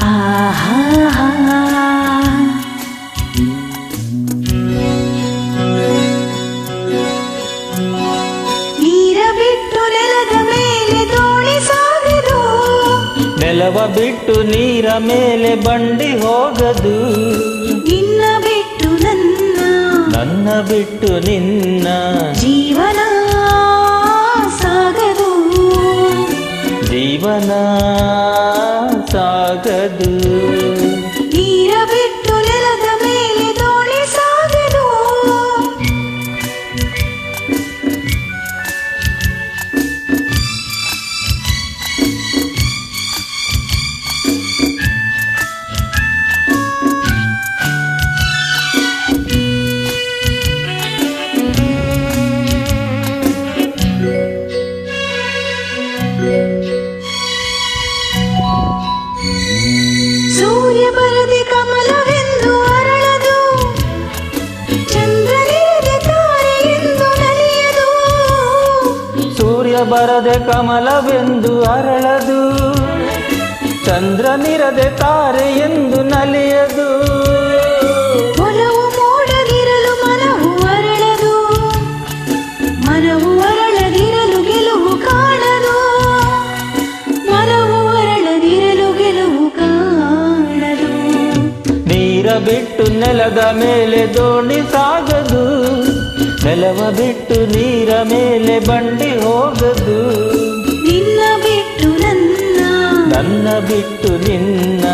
아하. ಬಿಟ್ಟು ನೀರ ಮೇಲೆ ಬಂಡಿ ಹೋಗದು. ನಿನ್ನ ಬಿಟ್ಟು ನನ್ನ. ನನ್ನ ಬಿಟ್ಟು ನಿನ್ನ. ಜೀವನ ಸಾಗದು. ಜೀವನ ಬರದೆ ಕಮಲವೆಂದು ಅರಳದು. ಚಂದ್ರನಿರದೆ ತಾರೆ ಎಂದು ನಲಿಯದು. ಒಲವು ಮೂಡದಿರಲು ಮನವು ಅರಳದು. ಮನವು ಅರಳದಿರಲು ಗೆಲುವು ಕಾಣದು. ಮನವು ಅರಳದಿರಲು ಗೆಲುವು ಕಾಣದು. ನೀರ ಬಿಟ್ಟು ನೆಲದ ಮೇಲೆ ದೋಣಿ ಸಾಗದು ನೆಲವ ಬಿಟ್ಟು ನೀರ ಮೇಲೆ ಬಂಡಿ ಹೋಗದು ನಿನ್ನ ಬಿಟ್ಟು ನನ್ನ ನನ್ನ ಬಿಟ್ಟು ನಿನ್ನ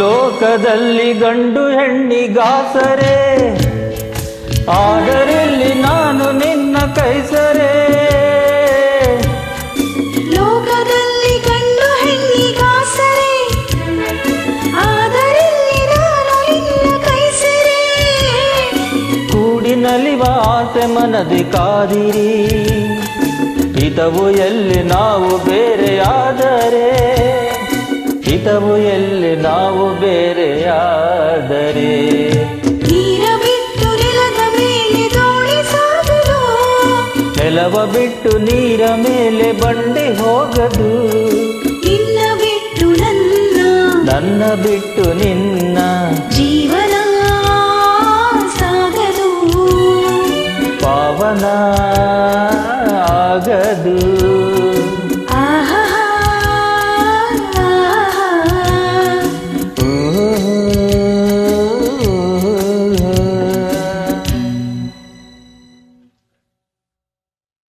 ಲೋಕದಲ್ಲಿ ಗಂಡು ಹೆಣ್ಣಿಗಾಸರೆ ಆದರಲ್ಲಿ ನಾನು ನಿನ್ನ ಕೈಸರೆ. ಲೋಕದಲ್ಲಿ ಗಂಡು ಹೆಣ್ಣಿಗಾಸರೆ ಆದರಲ್ಲಿ ನಾನು ನಿನ್ನ ಕೈಸರೆ. ಕೂಡಿ ವಾಸೆ ಮನದಿ ಕಾದಿರಿ. ಹಿತವು ಎಲ್ಲಿ ನಾವು ಬೇರೆಯಾದರೆ. ಹಿತವು ಎಲ್ಲಿ ನಾವು ಬೇರೆಯಾದರೆ? ನೆಲವ ಬಿಟ್ಟು ನೀರ ಮೇಲೆ ಬಂಡೆ ಹೋಗದು. ನಿನ್ನ ಬಿಟ್ಟು ನನ್ನ ನನ್ನ ಬಿಟ್ಟು ನಿನ್ನ ಜೀವನ ಸಾಗದು. ಪಾವನ ಆಗದು.